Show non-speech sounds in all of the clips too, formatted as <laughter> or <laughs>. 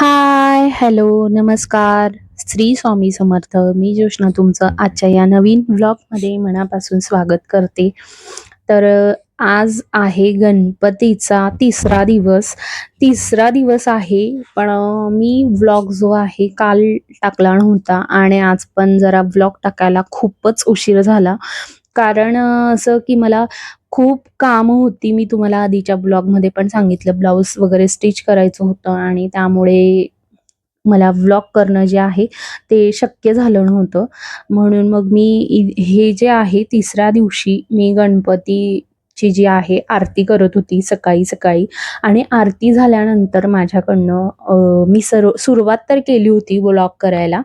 हाय, hello, नमस्कार. श्री स्वामी समर्थ. मी जोशना तुमचं आजच्या या नवीन व्लॉगमध्ये मनापासून स्वागत करते. तर आज आहे गणपतीचा तिसरा दिवस. तिसरा दिवस आहे, पण मी व्लॉग जो आहे काल टाकला नव्हता आणि आज पण जरा व्लॉग टाकायला खूपच उशीर झाला. कारण असं की मला खूप कामं होती. मी तुम्हाला आधीच्या ब्लॉगमध्ये पण सांगितलं ब्लाऊज वगैरे स्टिच करायचं होतं आणि त्यामुळे मला व्लॉग करणं जे आहे ते शक्य झालं नव्हतं. म्हणून मग मी हे जे आहे तिसऱ्या दिवशी मी गणपतीची जी आहे आरती करत होती सकाळी-सकाळी आणि आरती झाल्यानंतर माझ्याकडनं मी सर्व सुरुवात तर केली होती व्लॉग करायला.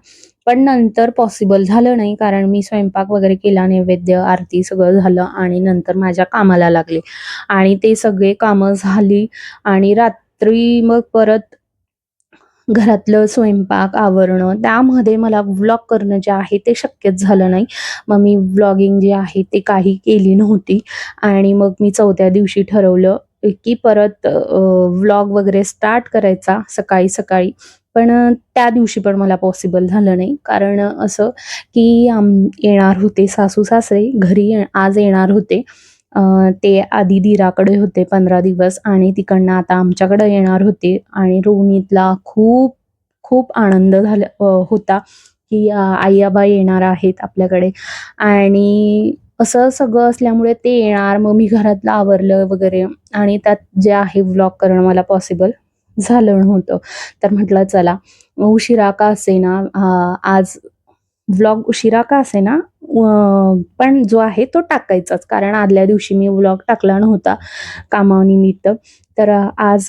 पण नंतर पॉसिबल झालं नाही कारण मी स्वयंपाक वगैरे केला, नैवेद्य, आरती सगळं झालं आणि नंतर माझ्या कामाला लागले आणि ते सगळे कामं झाली आणि रात्री मग परत घरातलं स्वयंपाक आवरणं, त्यामध्ये मला व्लॉग करणं जे आहे ते शक्यच झालं नाही. मग मी व्लॉगिंग जे आहे ते काही केली नव्हती आणि मग मी चौथ्या दिवशी ठरवलं की परत व्लॉग वगैरे स्टार्ट करायचा सकाळी-सकाळी. पण त्या दिवशी पण मला पॉसिबल झालं नाही. कारण असं की आम येणार होते सासू-सासरे घरी ये आज येणार होते. ते आधी दिराकडे होते 15 दिवस आणि तिकडनं आता आमच्याकडे येणार होते आणि रोहिणीतला खूप, खूप आनंद झाला होता की आई-आबा येणार आहेत आपल्याकडे आणि असं सगळं असल्यामुळे ते येणार. मग मी घरातलं आवरलं वगैरे आणि त्यात जे आहे व्लॉग करणं मला पॉसिबल झालं नव्हतं. तर म्हटलं चला उशिरा का असेना आज व्लॉग उशिरा का असेना पण जो आहे तो टाकायचाच. कारण आदल्या दिवशी मी व्लॉग टाकला नव्हता कामानिमित्त. तर आज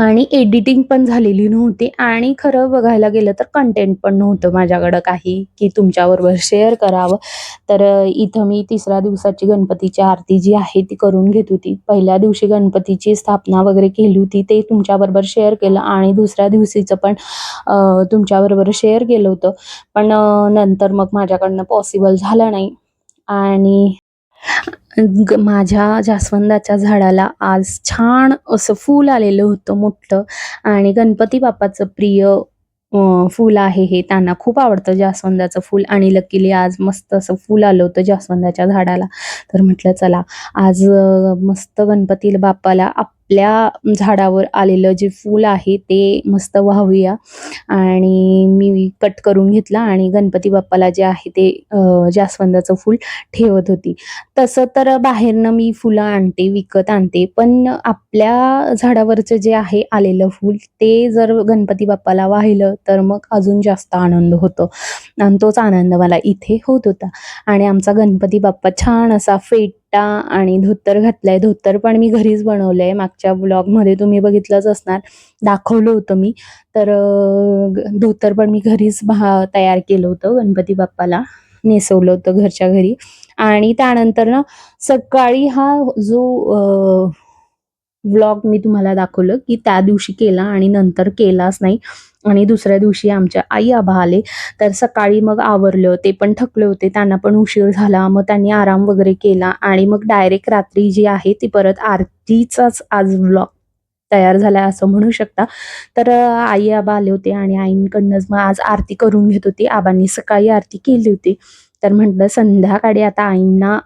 आणि एडिटिंग पण झालेली नव्हती आणि खरं बघायला गेलं तर कंटेंट पण नव्हतं माझ्याकडं काही की तुमच्याबरोबर शेअर करावं. तर इथं मी तिसऱ्या दिवसाची गणपतीची आरती जी आहे ती करून घेत होती. पहिल्या दिवशी गणपतीची स्थापना वगैरे केली होती ते तुमच्याबरोबर शेअर केलं आणि दुसऱ्या दिवशीचं पण तुमच्याबरोबर शेअर केलं होतं. पण नंतर मग माझ्याकडनं पॉसिबल झालं नाही आणि ग माझ्या जास्वंदाच्या झाडाला आज छान असं फूल आलेलं होतं मोठं आणि गणपती बाप्पाचं प्रिय फूल आहे हे. त्यांना खूप आवडतं जास्वंदाचं फूल आणि लकीली आज मस्त असं फूल आलं होतं जास्वंदाच्या झाडाला. तर म्हटलं चला आज मस्त गणपती बाप्पाला आपल्या झाडावर आलेलं जे फूल आहे ते मस्त वाहूया आणि मी कट करून घेतला आणि गणपती बाप्पाला जे आहे ते जास्वंदाचं फूल ठेवत होती. तसं तर बाहेरनं मी फुलं आणते, विकत आणते. पण आपल्या झाडावरचं जे आहे आलेलं फूल ते जर गणपती बाप्पाला वाहिलं तर मग अजून जास्त आनंद होतो आणि तोच आनंद मला इथे होत होता आणि आमचा गणपती बाप्पा छान असा फेट आणि धोतर घातलाय. धोतर पण मी घरीच बनवलंय. मागच्या व्लॉगमध्ये तुम्ही बघितलंच असणार. दाखवलं होतं मी. तर धोतर पण मी घरीच भा तयार केलं होतं गणपती बाप्पाला. नेसवलं होतं घरच्या घरी आणि त्यानंतर ना सकाळी हा जो व्लॉग मी तुम्हाला दाखवलं की त्या दिवशी केला आणि नंतर केलाच नाही आणि दुसऱ्या दिवशी आमच्या आई-आबा आले. तर सकाळी मग आवरलं. ते पण थकले होते. त्यांना पण उशीर झाला. मग त्यांनी आराम वगैरे केला आणि मग डायरेक्ट रात्री जी आहे ती परत आरतीचाच आज व्लॉग तयार झालाय असं म्हणू शकता. तर आई-आबा आले होते आणि आईंकडनंच मग आज आरती करून घेत होती. आबांनी सकाळी आरती केली होती. तर म्हटलं संध्याकाळी आता आईंना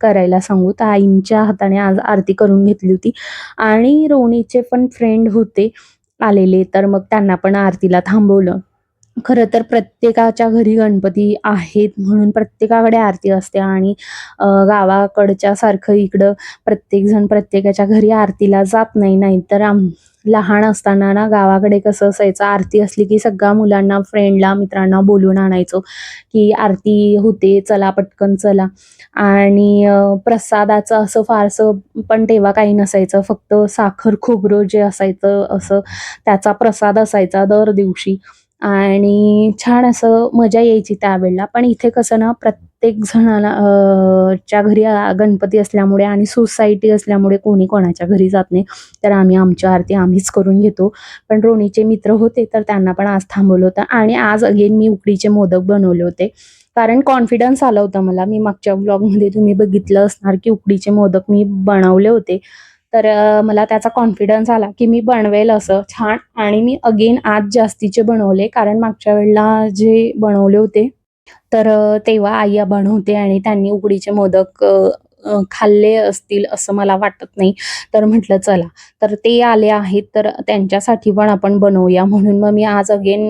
करायला सांगू. तर आईंच्या हाताने आज आरती करून घेतली होती आणि रोणीचे पण फ्रेंड होते आलेले. तर मग त्यांना पण आरतीला थांबवलं. खरं तर प्रत्येकाच्या घरी गणपती आहेत म्हणून प्रत्येकाकडे आरती असते आणि गावाकडच्या सारखं इकडं प्रत्येकजण प्रत्येकाच्या घरी आरतीला जात नाही. नाहीतर आम लहान असताना ना गावाकडे कसं असायचं आरती असली की सगळ्या मुलांना, फ्रेंडला, मित्रांना बोलून आणायचो की आरती होते, चला पटकन चला आणि प्रसादाचं असं फारसं पण तेव्हा काही नसायचं. फक्त साखर, खोबरं जे असायचं असं त्याचा प्रसाद असायचा दर दिवशी आणि छान असं मजा यायची त्यावेळेला. पण इथे कसं ना प्रत्येक प्रत्येक जणाला च्या घरी गणपती असल्यामुळे आणि सोसायटी असल्यामुळे कोणी कोणाच्या घरी जात नाही. तर आम्ही आमची आरती आम्हीच करून घेतो. पण रोणीचे मित्र होते तर त्यांना पण आज थांबवलं होतं आणि आज अगेन मी उकडीचे मोदक बनवले होते. कारण कॉन्फिडन्स आला होता मला. मी मागच्या ब्लॉगमध्ये तुम्ही बघितलं असणार की उकडीचे मोदक मी बनवले होते. तर मला त्याचा कॉन्फिडन्स आला की मी बनवेल असं छान आणि मी अगेन आज जास्तीचे बनवले कारण मागच्या वेळेला जे बनवले होते तर तेव्हा आई बनवते आणि त्यांनी उकडीचे मोदक खाल्ले असतील असं मला वाटत नाही. तर म्हटलं चला, तर ते आले आहेत तर त्यांच्यासाठी पण आपण बनवूया म्हणून मग मी आज अगेन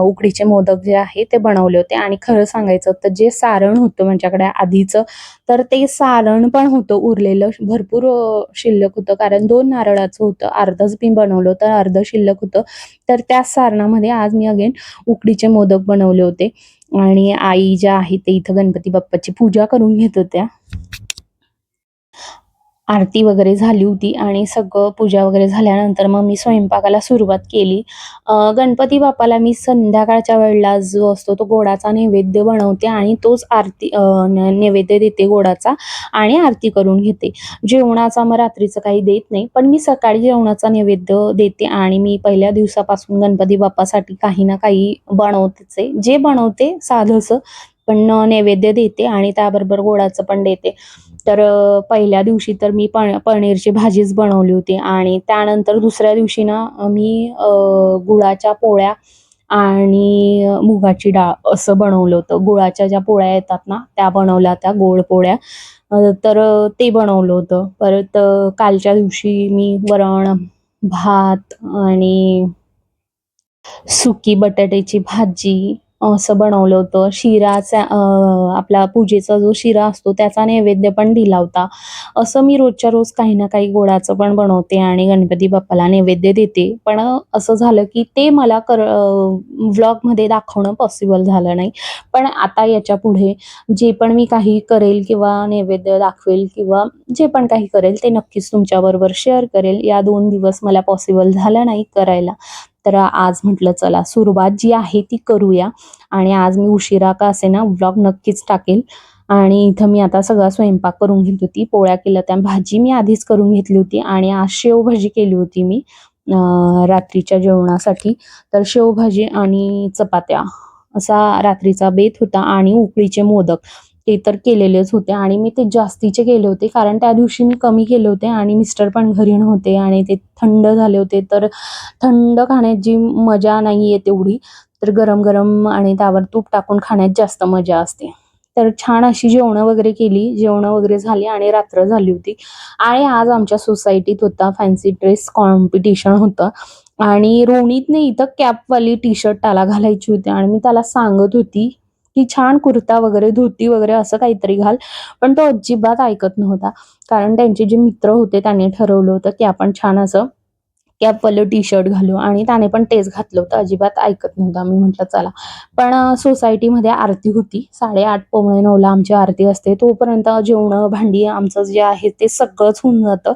उकडीचे मोदक जे आहे ते बनवले होते आणि खरं सांगायचं तर जे सारण होतं माझ्याकडे आधीचं, तर ते सारण पण होतं उरलेलं भरपूर शिल्लक होतं कारण दोन नारळाचं होतं. अर्धच मी बनवलं होतं, अर्ध शिल्लक होतं. तर त्या सारणामध्ये आज मी अगेन उकडीचे मोदक बनवले होते आणि आई ज्या आहेत ते इथं गणपती बाप्पाची पूजा करून घेत होत्या. आरती वगैरे झाली होती आणि सगळं पूजा वगैरे झाल्यानंतर मग मी स्वयंपाकाला सुरुवात केली. गणपती बाप्पाला मी संध्याकाळच्या वेळेला जो असतो तो गोडाचा नैवेद्य बनवते आणि तोच आरती नैवेद्य देते गोडाचा आणि आरती करून घेते. जेवणाचा मग रात्रीचं काही देत नाही. पण मी सकाळी जेवणाचा नैवेद्य देते आणि मी पहिल्या दिवसापासून गणपती बाप्पासाठी काही ना काही बनवतेच आहे. जे बनवते साधंसं पण नैवेद्य देते आणि त्याबरोबर गोडाचं पण देते. तर पहिल्या दिवशी तर मी पण पनीरची भाजीच बनवली होती आणि त्यानंतर दुसऱ्या दिवशी ना मी गुळाच्या पोळ्या आणि मुगाची डाळ असं बनवलं होतं. गुळाच्या ज्या पोळ्या येतात ना, त्या बनवल्या त्या गोड पोळ्या. तर ते बनवलं होतं. परत कालच्या दिवशी मी वरण, भात आणि सुकी बटाट्याची भाजी असं बनवलं होतं. शिराचा आपला पूजेचा जो शिरा असतो त्याचा नैवेद्य पण दिला होता. असं मी रोजच्या रोज काही ना काही गोडाचं पण बनवते आणि गणपती बाप्पाला नैवेद्य देते. पण असं झालं की ते मला कर व्लॉगमध्ये दाखवणं पॉसिबल झालं नाही. पण आता याच्यापुढे जे पण मी काही करेल किंवा नैवेद्य दाखवेल किंवा जे पण काही करेल ते नक्कीच तुमच्याबरोबर शेअर करेल. या दोन दिवस मला पॉसिबल झालं नाही करायला. तर आज म्हटलं चला सुरुवात जी आहे ती करूया आणि आज मी उशिरा का असे ना व्लॉग नक्कीच टाकेल आणि इथं मी आता सगळा स्वयंपाक करून घेत होती. पोळ्या केल्या त्या भाजी मी आधीच करून घेतली होती आणि आज शेवभाजी केली होती मी रात्रीच्या जेवणासाठी. तर शेवभाजी आणि चपात्या असा रात्रीचा बेत होता आणि उकळीचे मोदक ते तर केलेलेच होते आणि मी ते जास्तीचे केले होते कारण त्या दिवशी मी कमी केले होते आणि मिस्टर पण घरी नव्हते आणि ते थंड झाले होते. तर थंड खाण्याची मजा नाही आहे तेवढी. तर गरम-गरम आणि त्यावर तूप टाकून खाण्यात जास्त मजा असते. तर छान अशी जेवणं वगैरे केली. जेवणं वगैरे झाली आणि रात्र झाली होती आणि आज आमच्या सोसायटीत होता फॅन्सी ड्रेस कॉम्पिटिशन होतं आणि रोनीतने इथं कॅपवाली टी-शर्ट त्याला घालायची होती आणि मी त्याला सांगत होती, की छान कुर्ता वगैरे, धोती वगैरे असं काहीतरी घाल. पण तो अजिबात ऐकत नव्हता. कारण त्यांचे जे मित्र होते त्यांनी ठरवलं होतं, की आपण छान असं कॅपवालं टी-शर्ट घालू आणि त्याने पण तेच घातलं होतं. अजिबात ऐकत नव्हता. मी म्हटलं चला. पण सोसायटीमध्ये आरती होती. 8:30 पावणे नऊला आमची आरती असते. तोपर्यंत जेवणं, भांडी आमचं जे आहे ते सगळंच होऊन जातं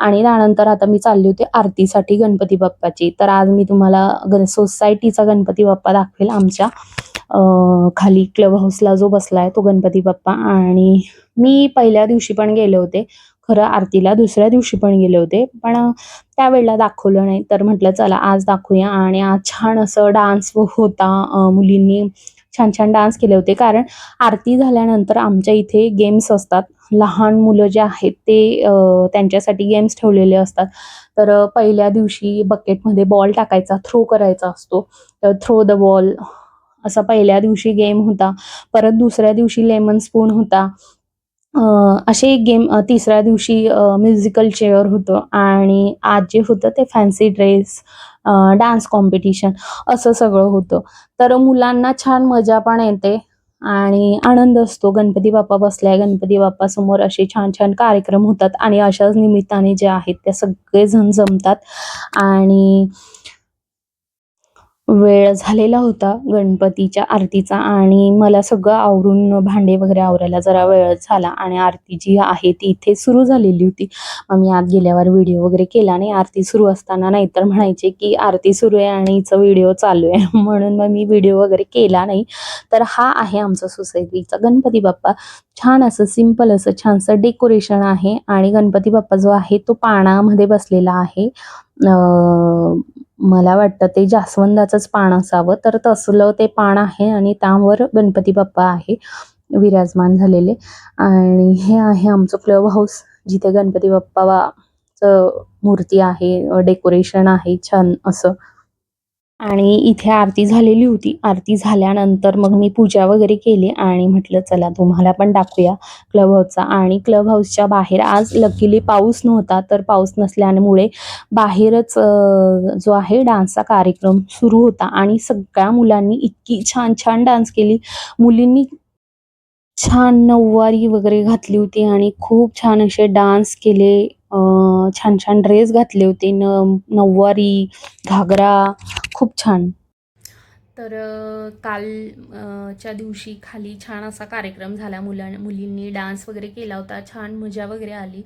आणि त्यानंतर आता मी चालली होती आरतीसाठी गणपती बाप्पाची. तर आज मी तुम्हाला गण सोसायटीचा गणपती बाप्पा दाखवेल आमच्या. खाली क्लब हाऊसला जो बसला आहे तो गणपती बाप्पा आणि मी पहिल्या दिवशी पण गेले होते. खरं आरतीला दुसऱ्या दिवशी पण गेले होते. पण त्यावेळेला दाखवलं नाही. तर म्हटलं चला आज दाखवूया आणि आज छान असं डान्स होता. मुलींनी छान-छान डान्स केले होते. कारण आरती झाल्यानंतर आमच्या इथे गेम्स असतात. लहान मुलं जे आहेत ते त्यांच्यासाठी गेम्स ठेवलेले असतात. तर पहिल्या दिवशी बकेटमध्ये बॉल टाकायचा, थ्रो करायचा असतो. तर थ्रो द बॉल असा पहिल्या दिवशी गेम होता. परत दुसऱ्या दिवशी लेमन स्पून होता. असे एक गेम तिसऱ्या दिवशी म्युझिकल चेअर होतं आणि आज जे होतं ते फॅन्सी ड्रेस, डान्स कॉम्पिटिशन असं सगळं होतं. तर मुलांना छान मजा पण येते आणि आनंद असतो. गणपती बाप्पा बसल्या गणपती बाप्पासमोर असे छान-छान कार्यक्रम होतात आणि अशाच निमित्ताने जे आहेत ते सगळेजण जमतात आणि वेळ झालेला होता गणपतीच्या आरतीचा आणि मला सगळं आवरून भांडे वगैरे आवरायला जरा वेळच झाला आणि आरती जी आहे ती इथे सुरू झालेली होती. मग मी आत गेल्यावर व्हिडिओ वगैरे केला नाही. आरती सुरू असताना नाहीतर म्हणायचे, की आरती सुरू आहे आणि हिचा व्हिडिओ चालू आहे. <laughs> म्हणून मग मी व्हिडिओ वगैरे केला नाही. तर हा आहे आमचा सोसायटीचा गणपती बाप्पा. छान असं सिंपल असं छानसं डेकोरेशन आहे आणि गणपती बाप्पा जो आहे तो पानामध्ये बसलेला आहे. मला वाटतं ते जास्वंदाचंच पान असावं. तर तसलं ते पान आहे आणि त्यावर गणपती बाप्पा आहे विराजमान झालेले आणि हे आहे आमचं क्लब हाऊस जिथे गणपती बाप्पाचं मूर्ती आहे डेकोरेशन आहे छान असं आणि इथे आरती झालेली होती. आरती झाल्यानंतर मग मी पूजा वगैरे केली आणि म्हटलं चला तुम्हाला पण दाखवूया क्लब हाऊसचा. आणि क्लब हाऊसच्या बाहेर आज लकीली पाऊस नव्हता तर पाऊस नसल्यामुळे बाहेरच जो आहे डान्सचा कार्यक्रम सुरू होता आणि सगळ्या मुलांनी इतकी छान छान डान्स केली. मुलींनी छान नऊवारी वगैरे घातली होती आणि खूप छान असे डान्स केले. छान छान ड्रेस घातले होते. न नऊवारी घागरा खूप छान. तर कालच्या काल च्या दिवशी खाली छान असा कार्यक्रम झाला. मुलां मुलींनी डान्स वगैरे केला होता. छान मजा वगैरे आली.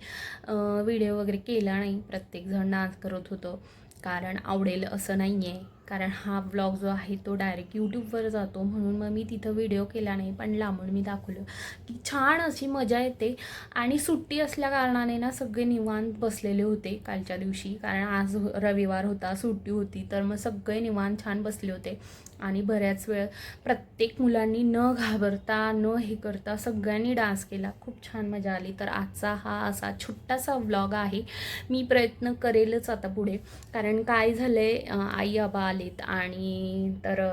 व्हिडिओ वगैरे केला नाही. प्रत्येकजण डान्स करत होतं. कारण आवडेल असं नाही आहे कारण हा ब्लॉग जो आहे तो डायरेक्ट यूट्यूबवर जातो. म्हणून मग मी तिथं व्हिडिओ केला नाही पण लांबून मी दाखवलं. की छान अशी मजा येते. आणि सुट्टी असल्या कारणाने ना सगळे निवांत बसलेले होते कालच्या दिवशी. कारण आज रविवार होता सुट्टी होती तर मग सगळे निवांत छान बसले होते. आणि बऱ्याच वेळ प्रत्येक मुलांनी न घाबरता न हे करता सगळ्यांनी डान्स केला. खूप छान मजा आली. तर आजचा हा असा छोटासा व्लॉग आहे. मी प्रयत्न करेलच आता पुढे. कारण काय झालं आहे आई आबा आलेत आणि तर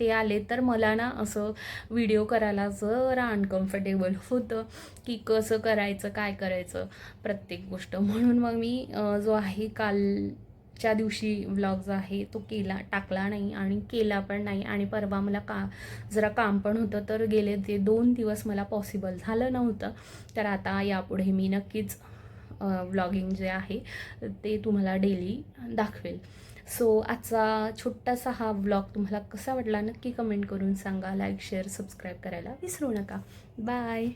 ते आले तर मला ना असं व्हिडिओ करायला जरा अनकम्फर्टेबल होतं की कसं करायचं काय करायचं प्रत्येक गोष्ट. म्हणून मग मी जो आहे कालच्या दिवशी व्लॉग जो आहे तो केला टाकला नाही आणि केला पण नाही. आणि परवा मला का जरा काम पण होतं तर गेले ते दोन दिवस मला पॉसिबल झालं नव्हतं. तर आता यापुढे मी नक्कीच व्लॉगिंग जे आहे ते तुम्हाला डेली दाखवेल. सो आजचा छोटासा हा व्लॉग तुम्हाला कसा वाटला नक्की कमेंट करून सांगा लाईक शेअर सबस्क्राईब करायला विसरू नका. बाय